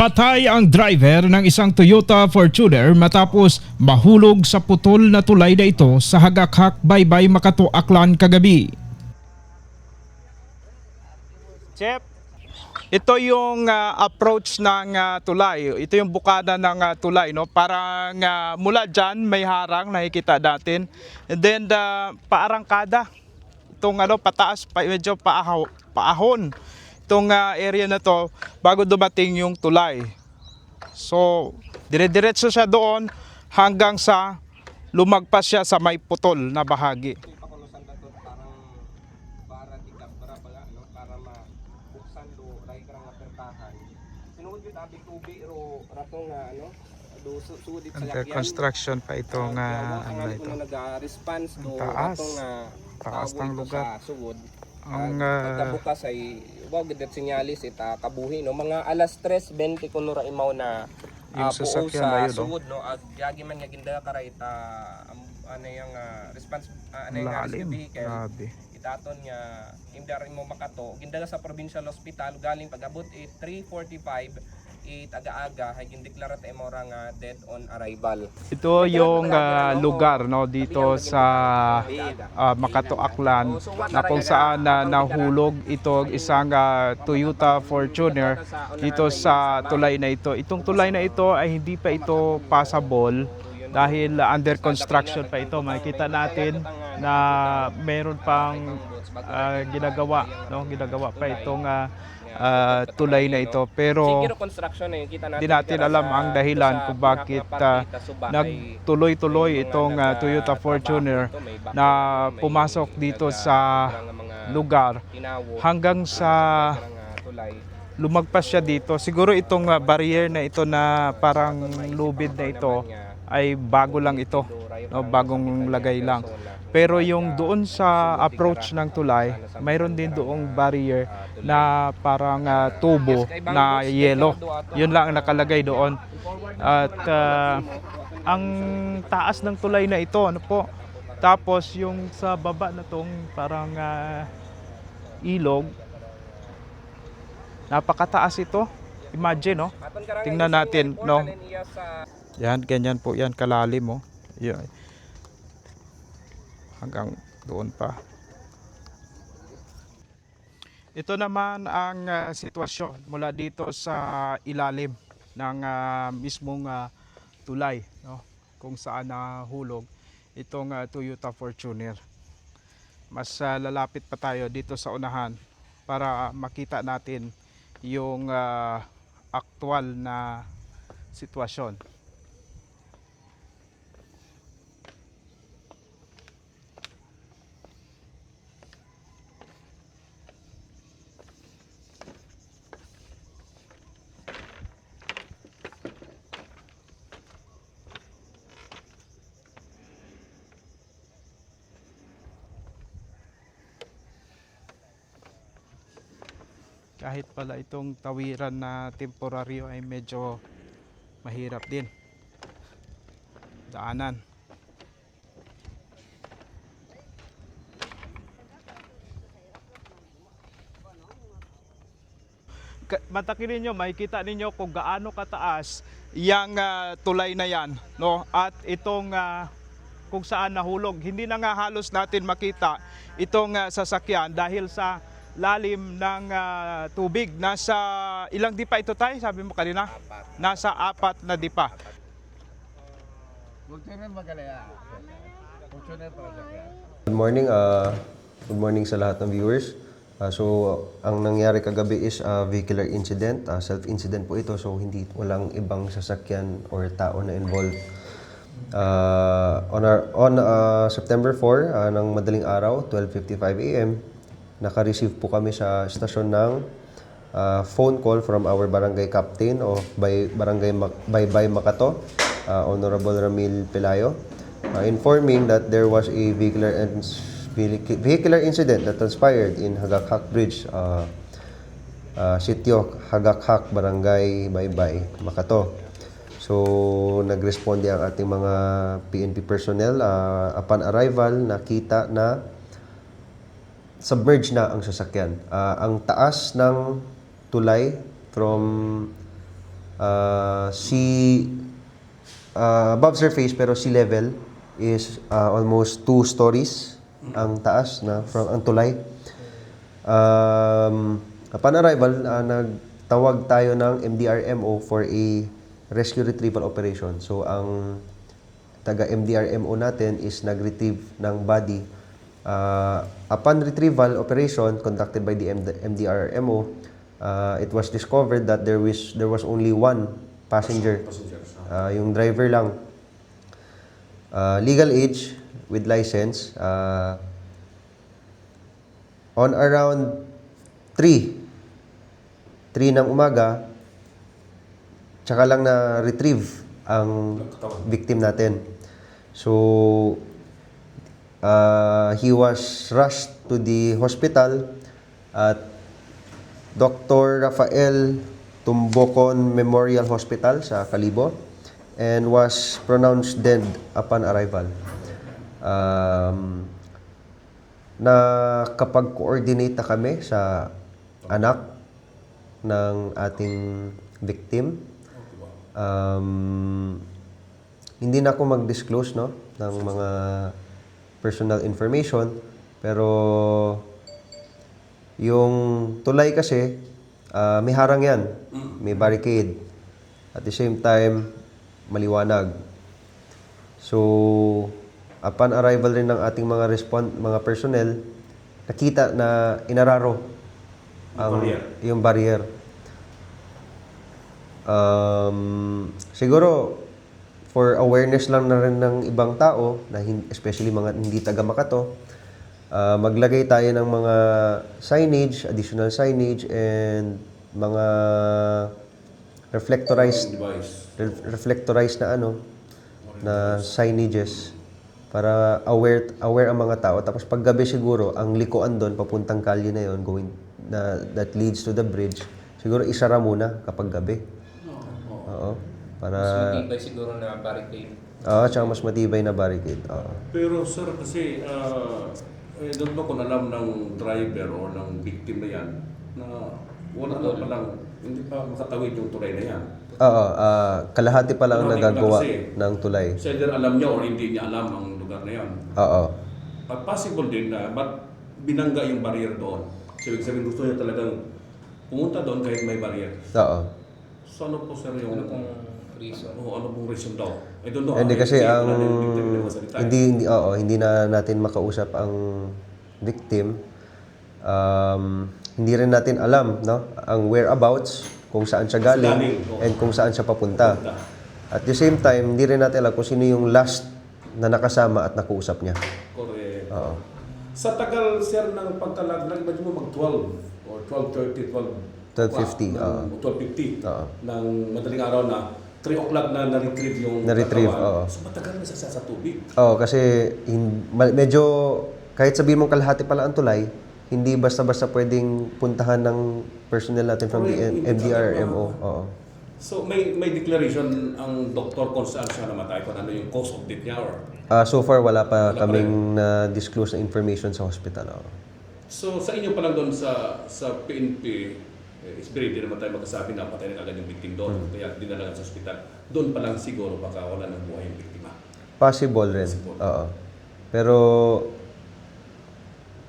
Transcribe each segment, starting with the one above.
Patay ang driver ng isang Toyota Fortuner matapos mahulog sa putol na tulay na ito sa Hagakhak Baybay Makato Aklan kagabi. Chef, ito yung ah, approach ng ah, tulay. Ito yung bukada ng ah, tulay, no? Parang ah, mula diyan may harang nakikita natin. And then the paarangkada. Itong ano pataas pa medyo paahaw, paahon. Itong ah, area na to bago dumating yung tulay. So, dire-diretso siya doon hanggang sa lumagpas siya sa may putol na bahagi. lakyan construction pa itong Ah, ano ito. Ang taas. Taas ng lugar. Ang, ah, pagkabukas ay wow gidet sinyalis ita kabuhi no mga alas 3:20 kuno ra imaw na Yung ah, sasakyan puo na sa yun, sugod no ag yagi man nga ginda kara ita am- ano yung ah, response ah, ano yung lalim. vehicle Grabe. itaton nga imdar mo makato gindaga sa provincial hospital galing pag-abot it 3:45 it aga-aga hay gindeklara ta nga dead on arrival. Ito yung ah, lugar no dito sa ah, Makato Aklan na kung saan na nahulog ito isang ah, Toyota Fortuner dito sa tulay na ito. Itong tulay na ito ay hindi pa ito passable dahil under construction pa ito. Makikita natin na meron pang ah, ginagawa no ginagawa pa itong ah, ah, tulay na ito pero eh Di natin alam ang dahilan kung bakit bahay. nagtuloy-tuloy itong ah, Toyota Fortuner na pumasok dito sa lugar hanggang sa lumagpas siya dito. Siguro itong ah, barrier na ito na parang lubid na ito ay bago lang ito, no, bagong lagay lang. Pero yung doon sa approach ng tulay, mayroon din doong barrier na parang ah, tubo na yellow. Yun lang ang nakalagay doon. At ah, ang taas ng tulay na ito, ano po? Tapos yung sa baba na tong parang ah, ilog, napakataas ito. Imagine, no? Tingnan natin, no? Yan, ganyan po yan, kalalim, oh. Yan. Hanggang doon pa. Ito naman ang ah, sitwasyon mula dito sa ilalim ng ah, mismong ah, tulay, no? Kung saan nahulog itong ah, Toyota Fortuner. Mas ah, lalapit pa tayo dito sa unahan para makita natin yung ah, aktual na sitwasyon. Kahit pala itong tawiran na temporaryo ay medyo mahirap din. Daanan. Matakin ninyo makikita ninyo kung gaano kataas yang ah, tulay na yan no? At itong ah, kung saan nahulog. Hindi na nga halos natin makita itong ah, sasakyan dahil sa lalim ng ah, tubig nasa ilang dipa ito tayo sabi mo kanina nasa apat na dipa Good morning, uh, good morning sa lahat ng viewers. Uh, so, ang nangyari kagabi is a vehicular incident, uh, self-incident po ito. So, hindi walang ibang sasakyan or tao na involved. Uh, on our, on uh, September 4, uh, ng madaling araw, 12.55 a.m., naka-receive po kami sa stasyon ng uh, phone call from our barangay captain of by barangay Mak- Baybay Makato, uh, Honorable Ramil Pelayo, uh, informing that there was a vehicular and vehicular incident that transpired in Hagakhak Bridge, uh, uh, Sityo, Hagakhak, Barangay Baybay, Makato. So, nagresponde ang ating mga PNP personnel. Uh, upon arrival, nakita na submerged na ang sasakyan. Ah, ang taas ng tulay from Uh, sea, uh, above surface pero sea level is uh, almost two stories ang taas na from ang tulay. Um, upon arrival, uh, nagtawag tayo ng MDRMO for a rescue retrieval operation. So ang taga MDRMO natin is nag-retrieve ng body. Uh, upon retrieval operation conducted by the MD- MDRMO, uh, it was discovered that there was there was only one passenger. Uh, yung driver lang. Uh, legal age with license. Uh, on around 3 3 ng umaga tsaka lang na retrieve ang victim natin so uh, he was rushed to the hospital at Dr. Rafael Tumbocon Memorial Hospital sa Calibo and was pronounced dead upon arrival. Um, na kapag coordinate na kami sa anak ng ating victim, um, hindi na ako mag-disclose no, ng mga personal information, pero yung tulay kasi, ah, may harang yan. May barricade. At the same time, maliwanag. So, upon arrival rin ng ating mga respond, mga personnel, nakita na inararo ang yung barrier. Um, siguro for awareness lang na rin ng ibang tao na especially mga hindi taga Makato, ah, maglagay tayo ng mga signage, additional signage and mga reflectorized re- reflectorized na ano na signages para aware aware ang mga tao. Tapos pag gabi siguro ang likuan doon papuntang kalye na yon going na that leads to the bridge siguro isara muna kapag gabi para Matibay siguro na barricade. oo tsaka mas matibay na barricade oo Pero sir, kasi uh, I don't know kung alam ng driver or ng victim na yan na wala na palang, hindi pa makatawid yung tulay na yan. oo ah, kalahati pa lang nagagawa kasi. ng tulay So either alam niya or hindi niya alam ang lugar na yan. oo At possible din na ba't binangga yung barrier doon. So ibig sabihin gusto niya talagang pumunta doon kahit may barrier. oo So ano po sir yung... Ano pong reason? Oo, ano pong reason daw? I don't know. Hindi Ah, kasi hindi ang hindi hindi oo, hindi na natin makausap ang victim. Um, hindi rin natin alam, no, ang whereabouts, kung saan siya galing galing, and kung saan siya papunta. At the same time, hindi rin natin alam kung sino yung last na nakasama at nakuusap niya. Correct. Oo. Sa tagal, sir, ng pagkalaglag, medyo mo mag-12 or 12.30, 12... 12:50, oo. 12.50 Oo. ng madaling araw na 3 o'clock na na-retrieve yung Na-retrieve, katawan. oo. So matagal na sa, sa tubig. Oo, kasi hin- ma- medyo kahit sabihin mong kalahati pala ang tulay, hindi basta-basta pwedeng puntahan ng personnel natin from the Correct. Oo. So may may declaration ang doktor kung saan siya namatay, kung ano yung cause of death niya or... Ah, so far wala pa Wala pa kaming na-disclose na information sa hospital. oo. So sa inyo pa lang doon sa sa PNP, eh, is very di naman tayo magkasabi na patay na agad yung victim doon, Hmm. kaya dinala sa ospital. Doon pa lang siguro baka wala ng buhay yung biktima. Possible rin. Possible. Oo. Pero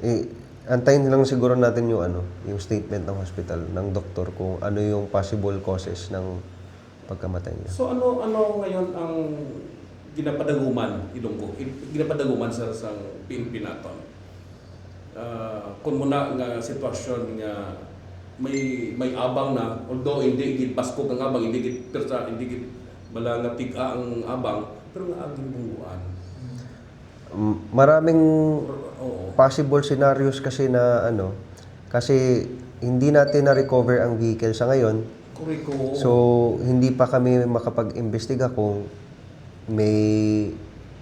eh, antayin lang siguro natin yung ano, yung statement ng hospital ng doktor kung ano yung possible causes ng pagkamatay niya. So ano ano ngayon ang ginapadaguman Ilonggo? Ginapadaguman sa sa PNP naton. Ah, kung muna nga sitwasyon nga may may abang na although hindi gid pasko kang abang hindi gid persa hindi gid bala nga tiga ang abang pero nga aging bunguan. Mm, Maraming Oo. possible scenarios kasi na ano, kasi hindi natin na-recover ang vehicle sa ngayon. Koreko. So, hindi pa kami makapag-imbestiga kung may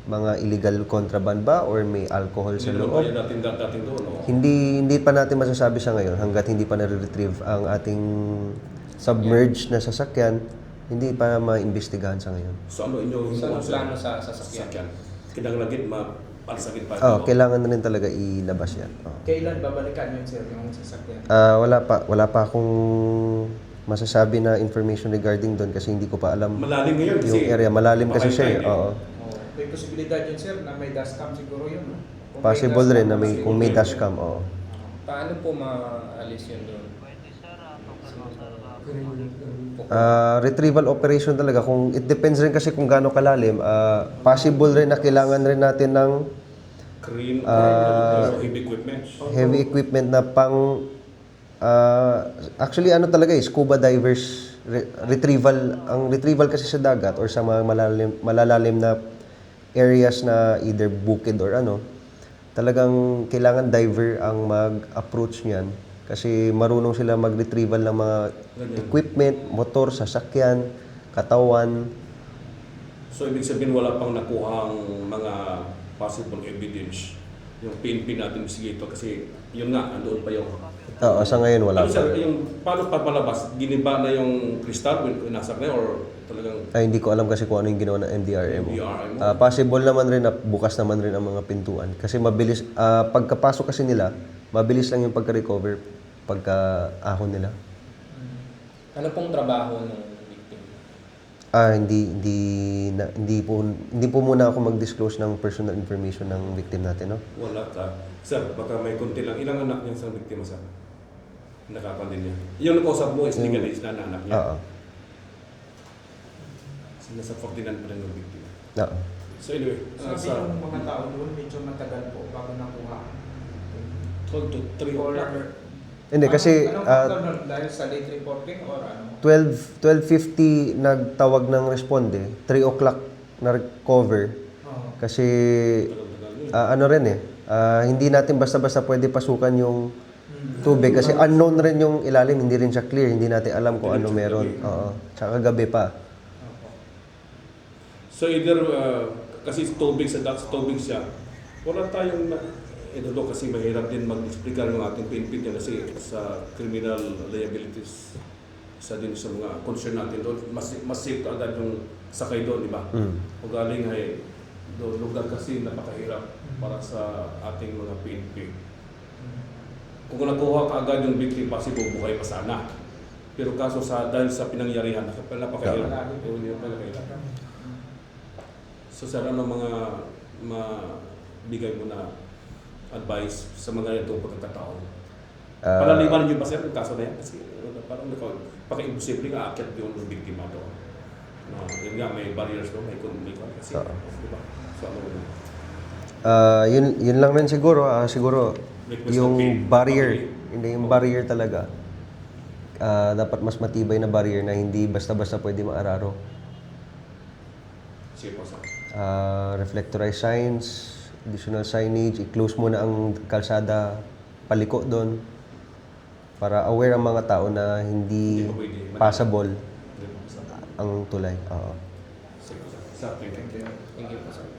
mga illegal contraband ba or may alcohol sa Hindi loob. tayo natin dating doon. No? Hindi hindi pa natin masasabi sa ngayon hangga't hindi pa na-retrieve ang ating submerged na sasakyan, hindi pa maimbestigahan sa ngayon. So ano inyo ano himuon plano sa sasakyan? sasakyan? Kinanglagit mapalsagit pa. Oh, kailangan na rin talaga ilabas 'yan. Oh. Kailan babalikan yun, sir, yung sasakyan? Ah, wala pa wala pa akong masasabi na information regarding doon kasi hindi ko pa alam Malalim ngayon kasi yung area. Malalim kasi siya eh. May posibilidad yun sir na may dashcam siguro yun. No? Kung may Possible dashcam, rin na may, kung may dashcam. Oo. Paano po maalis yun doon? Ah, retrieval operation talaga. Kung it depends rin kasi kung gaano kalalim. Ah, possible rin na kailangan rin natin ng crane Ah, or heavy equipment. heavy equipment na pang ah, actually ano talaga eh scuba divers re- retrieval ang retrieval kasi sa dagat or sa mga malalim malalalim na areas na either bukid or ano talagang kailangan diver ang mag-approach niyan kasi marunong sila mag-retrieval ng mga equipment, motor, sasakyan, katawan. So ibig sabihin wala pang nakuhang mga possible evidence yung PNP natin investigator kasi yun nga andoon pa yung Oo, sa ngayon wala ano pa. yung paano pa palabas? Giniba na yung kristal when nasak na or talagang Ay, hindi ko alam kasi kung ano yung ginawa ng MDRM. BRM? Ah, possible naman rin na bukas naman rin ang mga pintuan. Kasi mabilis, ah, pagkapasok kasi nila, mabilis lang yung pagka-recover pagka ahon nila. Ano pong trabaho ng? Ah, hindi hindi na, hindi po hindi po muna ako mag-disclose ng personal information ng victim natin, no? Wala ka. Sir, baka may konti lang. Ilang anak niya sa biktima sir? Nakakandin niya. Yung nakausap mo is legalized na anak niya. Oo. So, nasa 49 pa rin yung biktima. Oo. So anyway, uh, Sabi sa ng mga tao doon, medyo matagal po bago nakuha. 12 to 3 Or, o'clock. Hindi kasi nun? dahil sa late reporting or ano? 12 12:50 nagtawag ng responde, 3 o'clock na recover Oo. kasi ah, ano rin eh, ah, hindi natin basta-basta pwede pasukan yung tubig kasi unknown rin yung ilalim, hindi rin siya clear, hindi natin alam kung ano meron. Oo. Tsaka gabi pa. So either uh, kasi tubig sa sa tubig siya, wala tayong na- ito do kasi mahirap din mag-explica ng ating PNP niya kasi sa criminal liabilities sa din sa mga concern natin doon. Mas mas safe agad yung sakay doon di ba? Mm. o galing ay do lugar kasi napakahirap para sa ating mga PNP kung nakuha ka agad yung victim possible buhay pa sana. Pero kaso sa dahil sa pinangyarihan napakahirap. Yung napakahirap So sir, ano mga mabigay mo na advice sa mga itong pagkakataon? Ah, Palaliman niyo ba sir yung kaso na yan? Kasi ano, parang paka-imposible nga aakyat yung biktima doon. No, yun nga, may barriers doon, may economic kasi, Oo. di ba? So ano mo ah, yun, yun lang rin siguro, ah, siguro Request yung ng PNP. barrier, hindi yung barrier talaga. Ah, dapat mas matibay na barrier na hindi basta-basta pwede maararo. Sige po sir. Ah, reflectorized signs, additional signage, i-close muna ang kalsada paliko doon para aware ang mga tao na hindi passable ang tulay. Oo. Thank you. Thank you po sir.